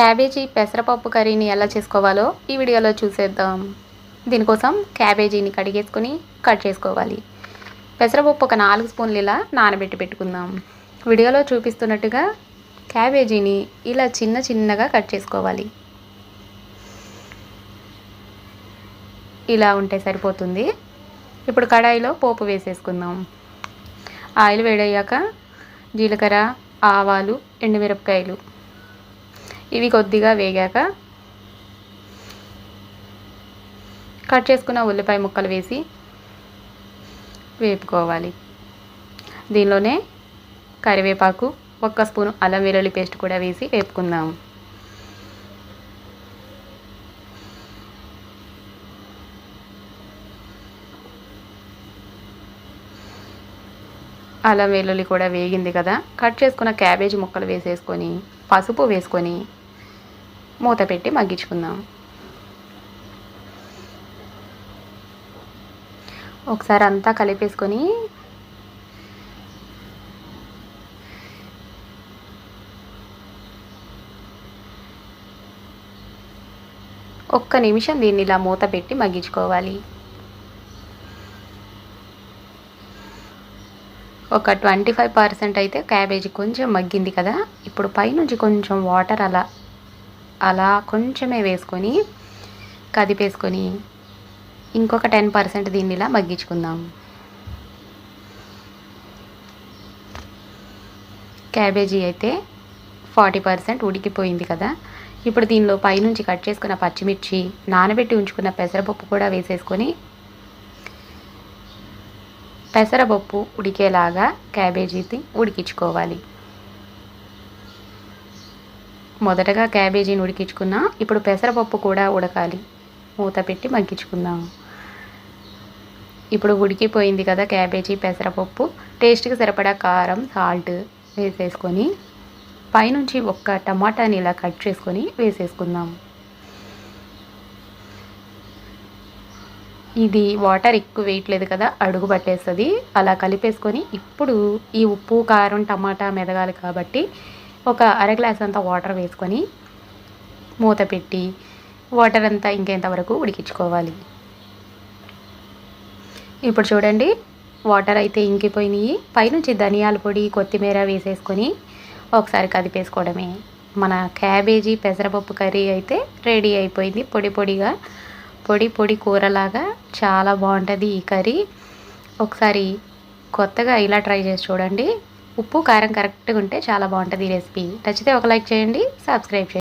Cabbage పెసరపప్పు కర్రీని ఎలా చేసుకోవాలో ఈ వీడియోలో చూసేద్దాం. దీనికోసం క్యాబేజీని కడిగేసుకొని కట్ చేసుకోవాలి. పెసరపప్పు ఒక నాలుగు స్పూన్లు ఇలా నానబెట్టి పెట్టుకుందాం. వీడియోలో చూపిస్తున్నట్టుగా క్యాబేజీని ఇలా చిన్న చిన్నగా కట్ చేసుకోవాలి. ఇలా ఉంటే సరిపోతుంది. ఇప్పుడు కడాయిలో పోపు వేసేసుకుందాం. ఆయిల్ వేడయ్యాక జీలకర్ర ఆవాలు ఎండుమిరపకాయలు ఇవి కొద్దిగా వేగాక కట్ చేసుకున్న ఉల్లిపాయ ముక్కలు వేసి వేపుకోవాలి. దీనిలోనే కరివేపాకు ఒక్క స్పూను అల్లం వెల్లుల్లి పేస్ట్ కూడా వేసి వేపుకుందాం. అల్లం వెల్లుల్లి కూడా వేగింది కదా. కట్ చేసుకున్న క్యాబేజీ ముక్కలు వేసేసుకొని పసుపు వేసుకొని మూత పెట్టి మగ్గించుకుందాం. ఒకసారి అంతా కలిపేసుకొని ఒక్క నిమిషం దీన్ని ఇలా మూత పెట్టి మగ్గించుకోవాలి. ఒక ట్వంటీ ఫైవ్ పర్సెంట్ అయితే క్యాబేజీ కొంచెం మగ్గింది కదా. ఇప్పుడు పైనుంచి కొంచెం వాటర్ అలా అలా కొంచెమే వేసుకొని కదిపేసుకొని ఇంకొక టెన్ పర్సెంట్ దీన్ని ఇలా మగ్గించుకుందాం. క్యాబేజీ అయితే ఫార్టీ పర్సెంట్ ఉడికిపోయింది కదా. ఇప్పుడు దీనిలో పైనుంచి కట్ చేసుకున్న పచ్చిమిర్చి నానబెట్టి ఉంచుకున్న పెసరపప్పు కూడా వేసేసుకొని పెసరపప్పు ఉడికేలాగా క్యాబేజీని ఉడికించుకోవాలి. మొదటగా క్యాబేజీని ఉడికించుకున్నా ఇప్పుడు పెసరపప్పు కూడా ఉడకాలి. మూత పెట్టి మగ్గించుకుందాం. ఇప్పుడు ఉడికిపోయింది కదా క్యాబేజీ పెసరపప్పు. టేస్ట్కి సరిపడా కారం సాల్ట్ వేసేసుకొని పైనుంచి ఒక్క టమాటాని ఇలా కట్ చేసుకొని వేసేసుకుందాం. ఇది వాటర్ ఎక్కువ వేయట్లేదు కదా అడుగు పట్టేస్తుంది. అలా కలిపేసుకొని ఇప్పుడు ఈ ఉప్పు కారం టమాటా మెదగాలి కాబట్టి ఒక అర గ్లాస్ అంతా వాటర్ వేసుకొని మూత పెట్టి వాటర్ అంతా ఇంకెంతవరకు ఉడికించుకోవాలి. ఇప్పుడు చూడండి వాటర్ అయితే ఇంకిపోయినాయి. పైనుంచి ధనియాల పొడి కొత్తిమీర వేసేసుకొని ఒకసారి కదిపేసుకోవడమే మన క్యాబేజీ పెసరపప్పు కర్రీ అయితే రెడీ అయిపోయింది. పొడి పొడిగా పొడి పొడి కూరలాగా చాలా బాగుంటుంది ఈ కర్రీ. ఒకసారి కొత్తగా ఇలా ట్రై చేసి చూడండి. ఉప్పు కారం కరెక్ట్గా ఉంటే చాలా బాగుంటుంది ఈ రెసిపీ. నచ్చితే ఒక లైక్ చేయండి సబ్స్క్రైబ్ చేయండి.